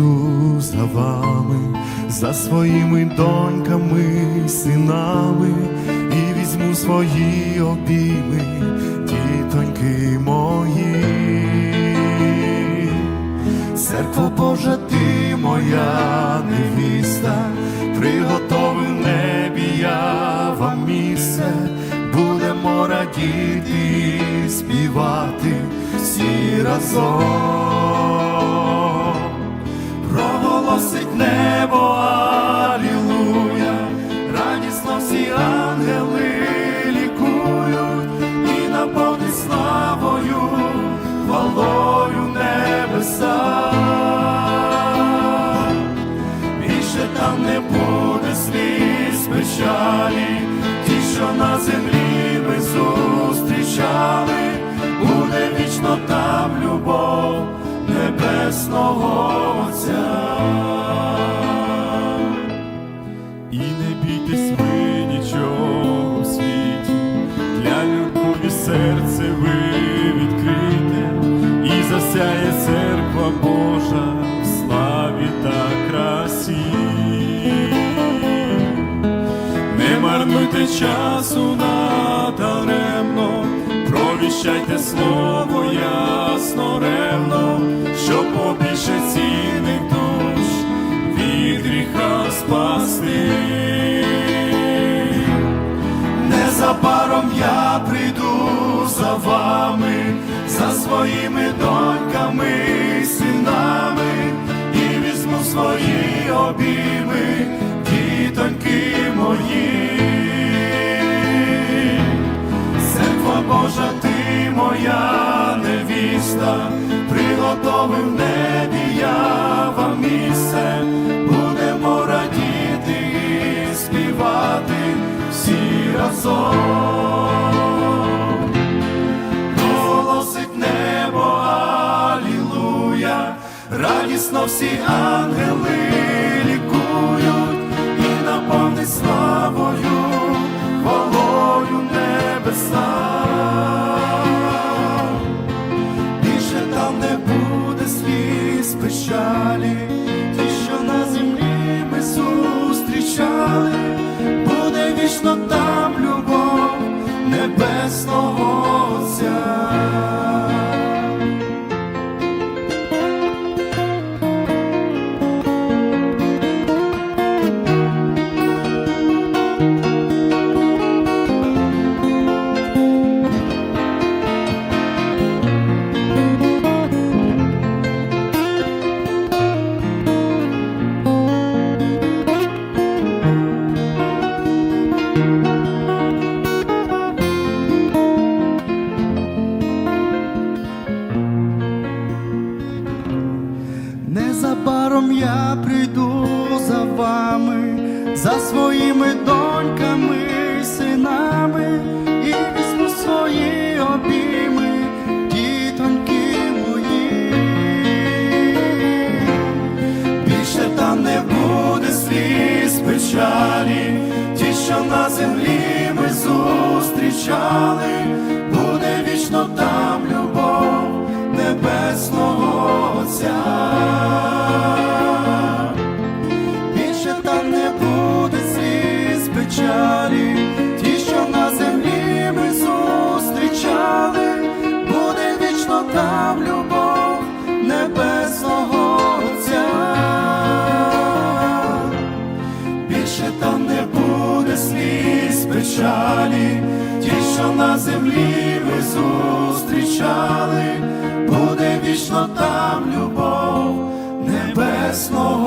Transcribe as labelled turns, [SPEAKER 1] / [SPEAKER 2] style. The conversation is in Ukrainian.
[SPEAKER 1] Незабаром за вами, за своїми доньками, синами, і візьму свої обійми, дітоньки мої. Церкво Божа, ти моя невіста, приготовив небі я вам місце, будемо радіти співати всі разом, проголосить небо, і засяє церква Божа в славі та красі. Не марнуйте часу надаремно, провіщайте слово ясно ревно, щоб побільше цінних душ від гріха спасти. Незабаром я свої обійми, дітоньки мої. Церква Божа, ти моя невіста, приготовив небі я вам місце, будемо радіти і співати всі разом. Радісно всі ангели лікують і наповнить славою, хвалою небеса. Більше там не буде сліз печалі, ті, що на землі ми зустрічали, буде вічно там
[SPEAKER 2] Незабаром я прийду за вами, за своїми доньками, синами, і візьму свої обійми, дітоньки мої.
[SPEAKER 1] Більше там не буде сліз печалі, ті, що на землі ми зустрічали, буде вічно там любов небесного що на землі ми зустрічали, буде вічно там любов небесного